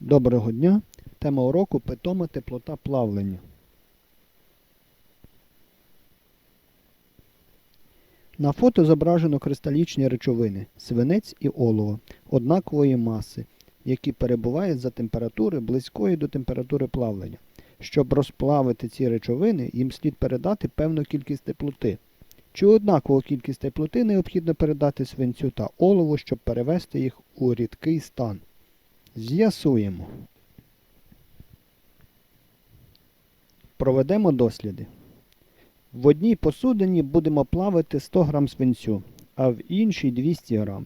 Доброго дня! Тема уроку питома теплота плавлення. На фото зображено кристалічні речовини свинець і олово однакової маси, які перебувають за температури близької до температури плавлення. Щоб розплавити ці речовини, їм слід передати певну кількість теплоти. Цю однакову кількість теплоти необхідно передати свинцю та олову, щоб перевести їх у рідкий стан. З'ясуємо. Проведемо досліди. В одній посудині будемо плавити 100 г свинцю, а в іншій 200 г.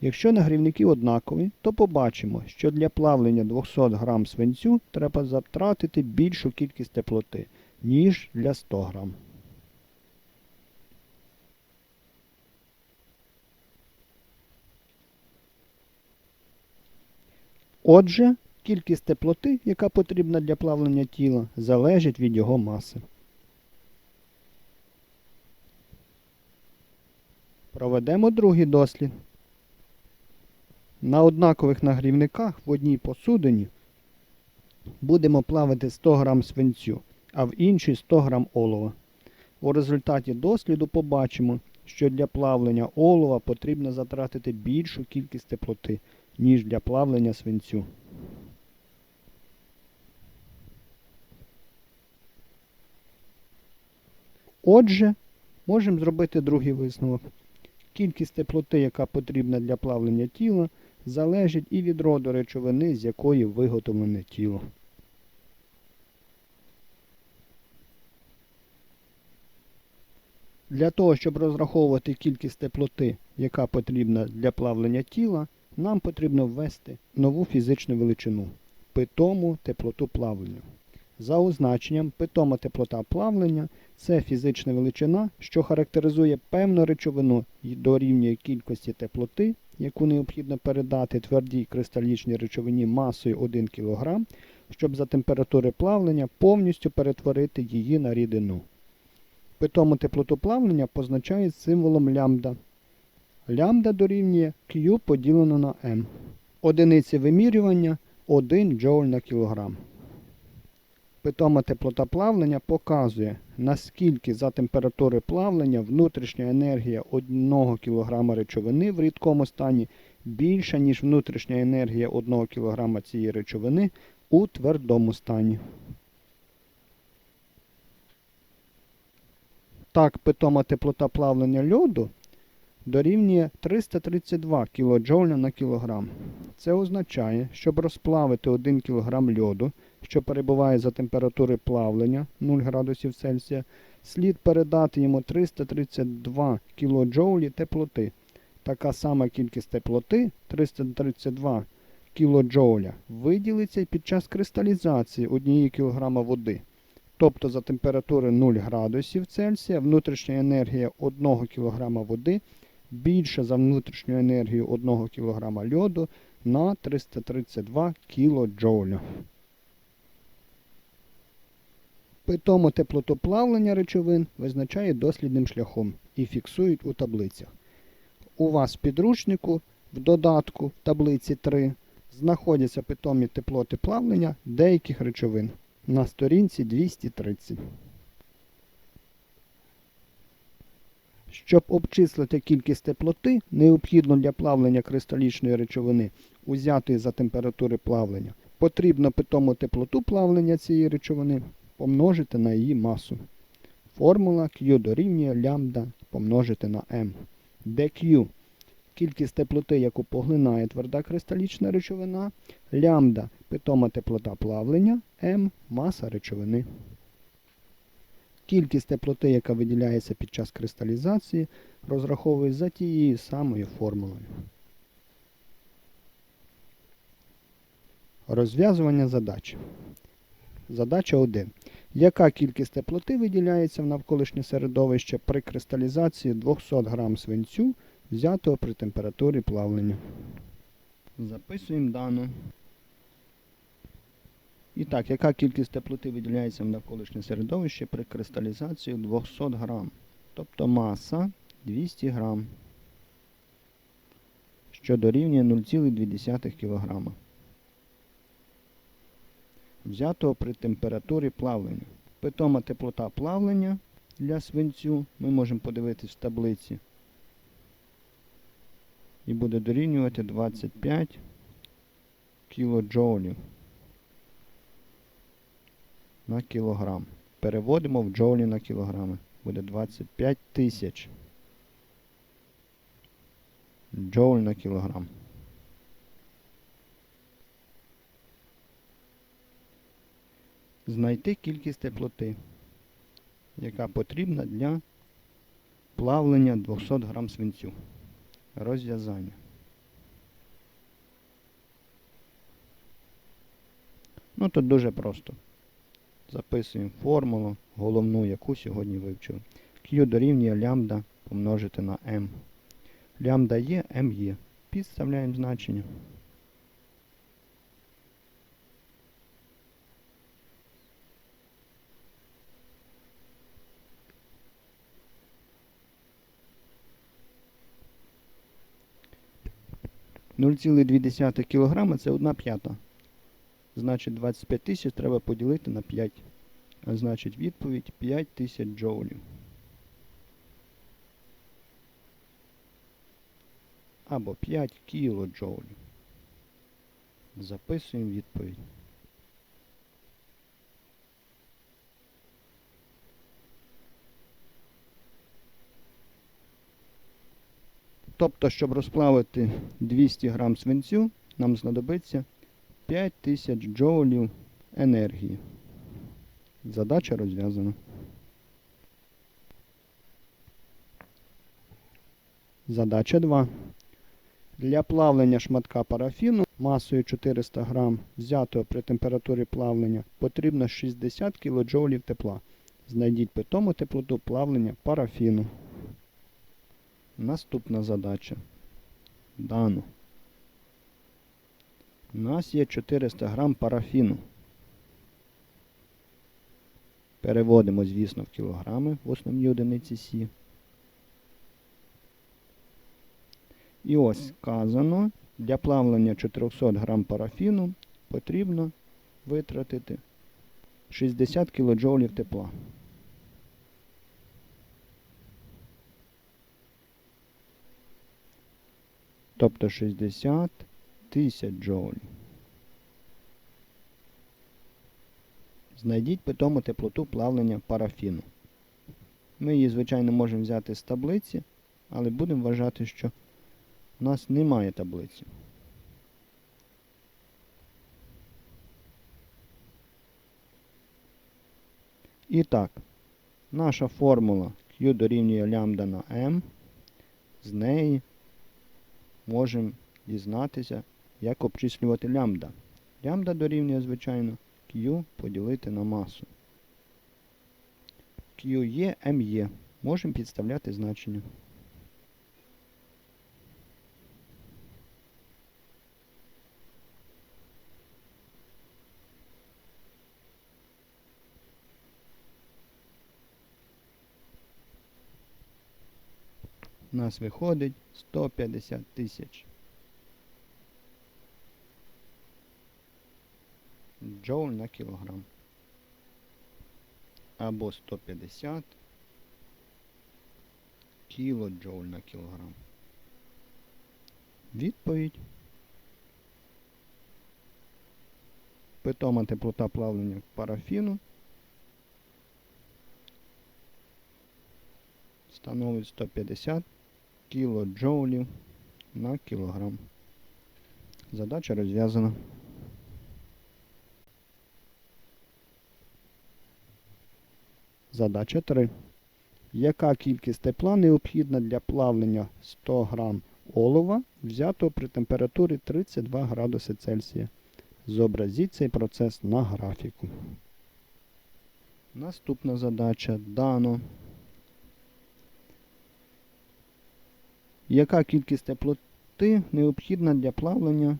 Якщо нагрівники однакові, то побачимо, що для плавлення 200 г свинцю треба затратити більшу кількість теплоти, ніж для 100 г. Отже, кількість теплоти, яка потрібна для плавлення тіла, залежить від його маси. Проведемо другий дослід. На однакових нагрівниках в одній посудині будемо плавити 100 г свинцю, а в іншій 100 г олова. У результаті досліду побачимо, що для плавлення олова потрібно затратити більшу кількість теплоти, ніж для плавлення свинцю. Отже, можемо зробити другий висновок. Кількість теплоти, яка потрібна для плавлення тіла, залежить і від роду речовини, з якої виготовлене тіло. Для того, щоб розраховувати кількість теплоти, яка потрібна для плавлення тіла, нам потрібно ввести нову фізичну величину питому теплоту плавлення. За означенням, питома теплота плавлення це фізична величина, що характеризує певну речовину і дорівнює кількості теплоти, яку необхідно передати твердій кристалічній речовині масою 1 кг, щоб за температури плавлення повністю перетворити її на рідину. Питому теплоту плавлення позначають символом лямбда. Лямбда дорівнює Q поділено на m. Одиниці вимірювання 1 джоуль на кілограм. Питома теплота плавлення показує, наскільки за температури плавлення внутрішня енергія 1 кг речовини в рідкому стані більша, ніж внутрішня енергія 1 кг цієї речовини у твердому стані. Так, питома теплота плавлення льоду дорівнює 332 кДж на кілограм. Це означає, щоб розплавити 1 кг льоду, що перебуває за температури плавлення 0 градусів Цельсія, слід передати йому 332 кДж теплоти. Така сама кількість теплоти 332 кДж виділиться під час кристалізації 1 кг води. Тобто за температури 0 градусів Цельсія внутрішня енергія 1 кг води більша за внутрішню енергію 1 кг льоду на 332 кДж. Питому теплоту плавлення речовин визначає дослідним шляхом і фіксують у таблицях. У вас в підручнику в додатку таблиці 3 знаходяться питомі теплоти плавлення деяких речовин на сторінці 230. Щоб обчислити кількість теплоти, необхідно для плавлення кристалічної речовини, узятої за температури плавлення, потрібно питому теплоту плавлення цієї речовини помножити на її масу. Формула Q дорівнює лямбда помножити на m, де Q кількість теплоти, яку поглинає тверда кристалічна речовина, лямбда питома теплота плавлення, m маса речовини. Кількість теплоти, яка виділяється під час кристалізації, розраховує за тією самою формулою. Розв'язування задач. Задача 1. Яка кількість теплоти виділяється в навколишнє середовище при кристалізації 200 г свинцю, взятого при температурі плавлення? Записуємо дану. І так, яка кількість теплоти виділяється в навколишнє середовище при кристалізації 200 грам? Тобто маса 200 грам, що дорівнює 0,2 кг. взятого при температурі плавлення. Питома теплота плавлення для свинцю ми можемо подивитись в таблиці. І буде дорівнювати 25 кілоджоулів на кілограм. Переводимо в джоулі на кілограми. Буде 25 тисяч джоуль на кілограм. Знайти кількість теплоти, яка потрібна для плавлення 200 грам свинцю. Розв'язання. Ну тут дуже просто. Записуємо формулу, головну, яку сьогодні вивчили. Q дорівнює лямбда помножити на m. Лямбда є, m є. Підставляємо значення. ,2 кг це 1 п'ята. Значить 25 тисяч треба поділити на 5. А значить відповідь 5 тисяч джоулів. Або 5 кілоджоулів. Записуємо відповідь. Тобто, щоб розплавити 200 грам свинцю, нам знадобиться 5000 джоулів енергії. Задача розв'язана. Задача 2. Для плавлення шматка парафіну масою 400 грам, взятого при температурі плавлення, потрібно 60 кJ тепла. Знайдіть питому теплоту плавлення парафіну. Наступна задача. Дано. У нас є 400 грам парафіну. Переводимо, звісно, в кілограми в основній одиниці Сі. І ось сказано, для плавлення 400 грам парафіну потрібно витратити 60 кJ тепла. Тобто 60 тисяч джоулів. Знайдіть питому теплоту плавлення парафіну. Ми її, звичайно, можемо взяти з таблиці, але будемо вважати, що у нас немає таблиці. І так, наша формула Q дорівнює лямбда на m. З неї можемо дізнатися, як обчислювати лямбда. Лямбда дорівнює, звичайно, Q поділити на масу. Q є, M є. Можемо підставляти значення. У нас виходить 150 тисяч. Джоуль на кілограм. Або 150 кілоджоуль на кілограм. Відповідь. Питома теплота плавлення парафіну становить 150 кілоджоулів на кілограм. Задача розв'язана. Задача 3. Яка кількість тепла необхідна для плавлення 100 грам олова, взятого при температурі 32 градуси Цельсія? Зобразіть цей процес на графіку. Наступна задача дано. Яка кількість теплоти необхідна для плавлення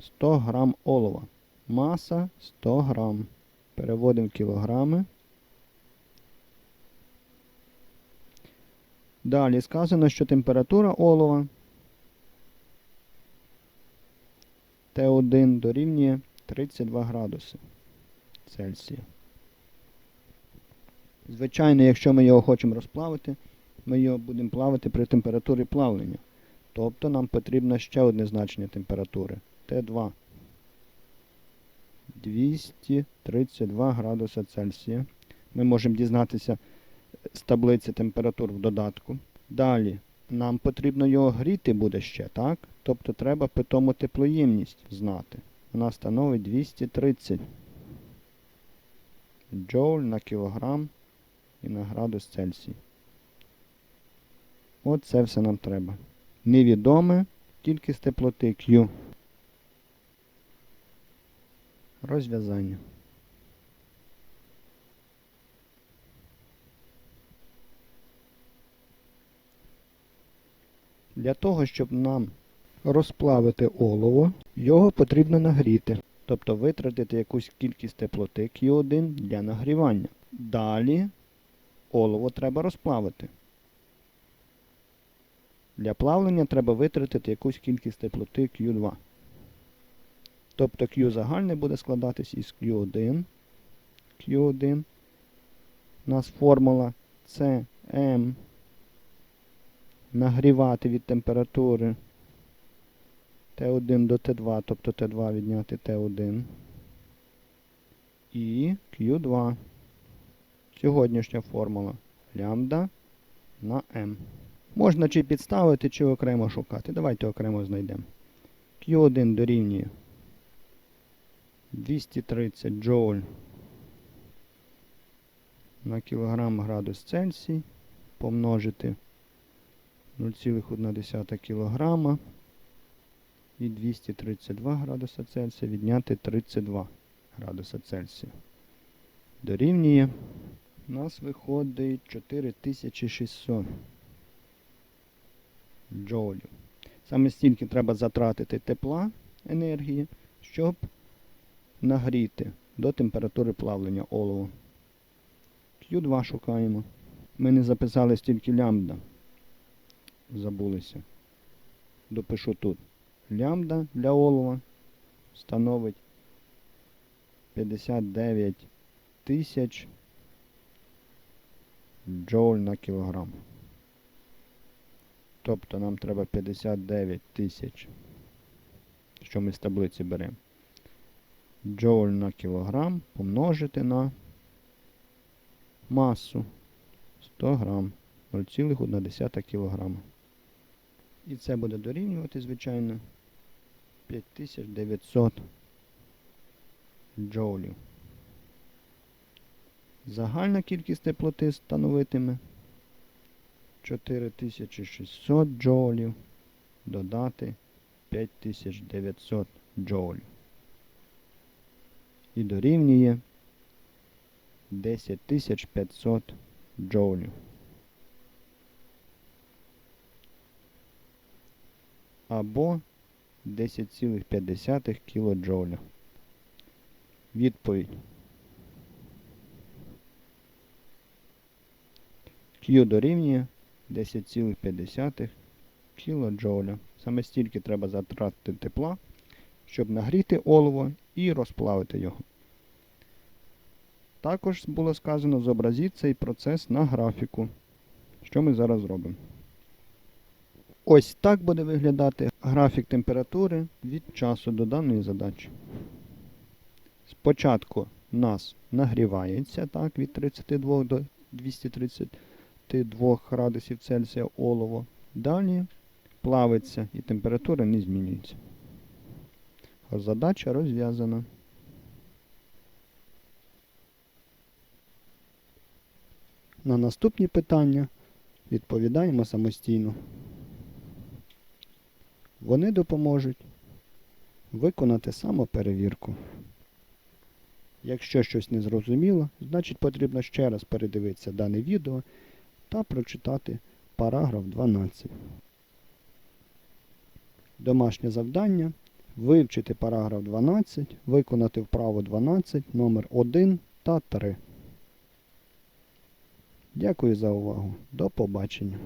100 грам олова? Маса 100 грам. Переводимо в кілограми. Далі сказано, що температура олова Т1 дорівнює 32 градуси Цельсія. Звичайно, якщо ми його хочемо розплавити, ми його будемо плавити при температурі плавлення. Тобто нам потрібно ще одне значення температури Т2. 232 градуса Цельсія. Ми можемо дізнатися з таблиці температур в додатку. Далі нам потрібно його гріти буде ще, так? Тобто треба питому теплоємність знати. Вона становить 230 джоуль на кілограм і на градус Цельсій. От це все нам треба. Невідоме тільки з теплоти Q. Розв'язання. Для того, щоб нам розплавити олово, його потрібно нагріти, тобто витратити якусь кількість теплоти Q1 для нагрівання. Далі олово треба розплавити. Для плавлення треба витратити якусь кількість теплоти Q2. Тобто Q загальне буде складатись із Q1. Q1. У нас формула CM нагрівати від температури Т1 до Т2, тобто Т2 відняти Т1. І Q2. Сьогоднішня формула лямбда на М. Можна чи підставити, чи окремо шукати. Давайте окремо знайдемо. Q1 дорівнює 230 джоуль на кілограм градус Цельсій помножити 0,1 кг і 232 градуса Цельсія відняти 32 градуса Цельсія. Дорівнює. У нас виходить 4600 джоулів. Саме стільки треба затратити тепла енергії, щоб нагріти до температури плавлення олова. Q2 шукаємо. Ми не записали стільки лямбда. Забулися. Допишу тут. Лямбда для олова становить 59 тисяч джоуль на кілограм. Тобто нам треба 59 тисяч, що ми з таблиці беремо. Джоуль на кілограм помножити на масу 100 грам 0,1 кг. І це буде дорівнювати, звичайно, 5900 джоулів. Загальна кількість теплоти становитиме 4600 джоулів додати 5900 джоулів. І дорівнює 10500 джоулів. Або 10,5 кілоджоуля. Відповідь. Q дорівнює 10,5 кілоджоуля. Саме стільки треба затратити тепла, щоб нагріти олово і розплавити його. Також було сказано, зобразіть цей процес на графіку, що ми зараз зробимо. Ось так буде виглядати графік температури від часу до даної задачі. Спочатку нас нагрівається так, від 32 до 232 градусів Цельсія олово. Далі плавиться і температура не змінюється. Задача розв'язана. На наступні питання відповідаємо самостійно. Вони допоможуть виконати самоперевірку. Якщо щось не зрозуміло, значить потрібно ще раз передивитися дане відео та прочитати параграф 12. Домашнє завдання вивчити параграф 12, виконати вправу 12, номер 1 та 3. Дякую за увагу. До побачення.